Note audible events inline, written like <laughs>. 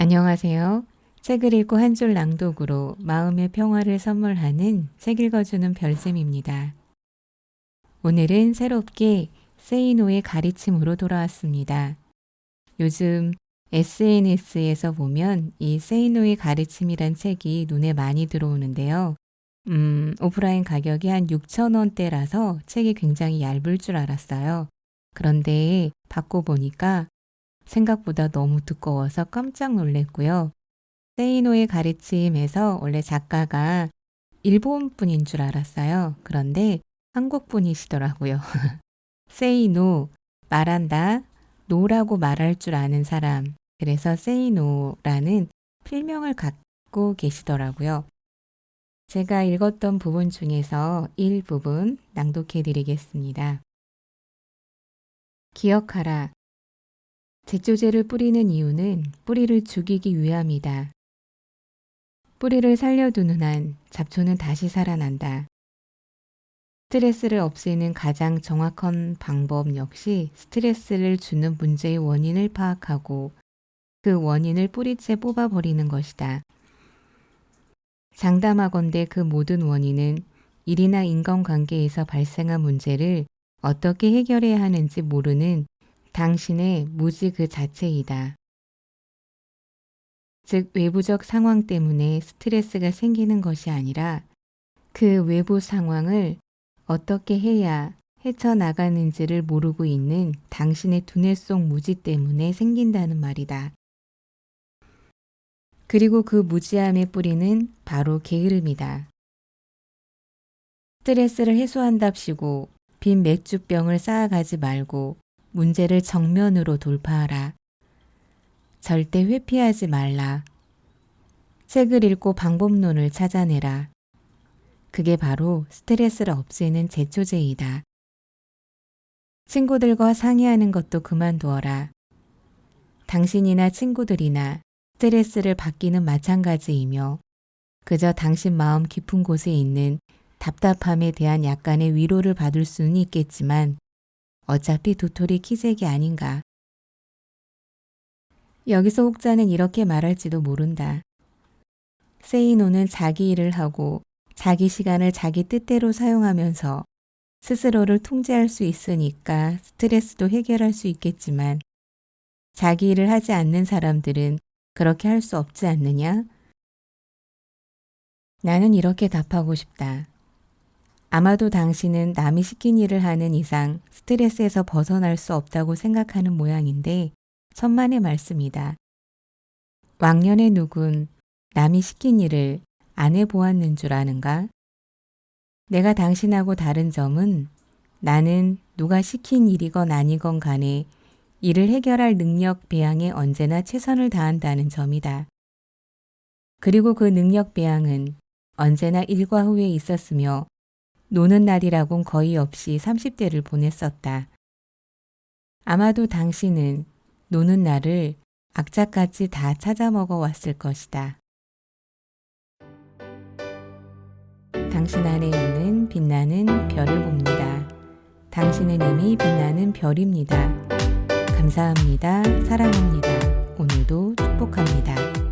안녕하세요. 책을 읽고 한 줄 낭독으로 마음의 평화를 선물하는 책 읽어주는 별쌤입니다. 오늘은 새롭게 세이노의 가르침으로 돌아왔습니다. 요즘 SNS에서 보면 이 세이노의 가르침이란 책이 눈에 많이 들어오는데요. 음, 오프라인 가격이 한 6,000원대라서 책이 굉장히 얇을 줄 알았어요. 그런데 받고 보니까 생각보다 너무 두꺼워서 깜짝 놀랐고요. 세이노의 가르침에서 원래 작가가 일본 분인 줄 알았어요. 그런데 한국 분이시더라고요. <laughs> 세이노, 말한다, 노라고 말할 줄 아는 사람. 그래서 세이노라는 필명을 갖고 계시더라고요. 제가 읽었던 부분 중에서 일부분 낭독해 드리겠습니다. 기억하라. 제초제를 뿌리는 이유는 뿌리를 죽이기 위함이다. 뿌리를 살려두는 한 잡초는 다시 살아난다. 스트레스를 없애는 가장 정확한 방법 역시 스트레스를 주는 문제의 원인을 파악하고 그 원인을 뿌리째 뽑아버리는 것이다. 장담하건대 그 모든 원인은 일이나 인간관계에서 발생한 문제를 어떻게 해결해야 하는지 모르는 당신의 무지 그 자체이다. 즉, 외부적 상황 때문에 스트레스가 생기는 것이 아니라 그 외부 상황을 어떻게 해야 헤쳐나가는지를 모르고 있는 당신의 두뇌 속 무지 때문에 생긴다는 말이다. 그리고 그 무지함의 뿌리는 바로 게으름이다. 스트레스를 해소한답시고 빈 맥주병을 쌓아가지 말고 문제를 정면으로 돌파하라. 절대 회피하지 말라. 책을 읽고 방법론을 찾아내라. 그게 바로 스트레스를 없애는 제초제이다. 친구들과 상의하는 것도 그만두어라. 당신이나 친구들이나 스트레스를 받기는 마찬가지이며 그저 당신 마음 깊은 곳에 있는 답답함에 대한 약간의 위로를 받을 수는 있겠지만 어차피 도토리 키재기 아닌가. 여기서 혹자는 이렇게 말할지도 모른다. 세이노는 자기 일을 하고 자기 시간을 자기 뜻대로 사용하면서 스스로를 통제할 수 있으니까 스트레스도 해결할 수 있겠지만 자기 일을 하지 않는 사람들은 그렇게 할 수 없지 않느냐? 나는 이렇게 답하고 싶다. 아마도 당신은 남이 시킨 일을 하는 이상 스트레스에서 벗어날 수 없다고 생각하는 모양인데 천만의 말씀이다. 왕년의 누군 남이 시킨 일을 안 해보았는 줄 아는가? 내가 당신하고 다른 점은 나는 누가 시킨 일이건 아니건 간에 이를 해결할 능력 배양에 언제나 최선을 다한다는 점이다. 그리고 그 능력 배양은 언제나 일과 후에 있었으며 노는 날이라곤 거의 없이 30대를 보냈었다. 아마도 당신은 노는 날을 악착같이 다 찾아 먹어 왔을 것이다. 당신 안에 있는 빛나는 별을 봅니다. 당신은 이미 빛나는 별입니다. 감사합니다. 사랑합니다. 오늘도 축복합니다.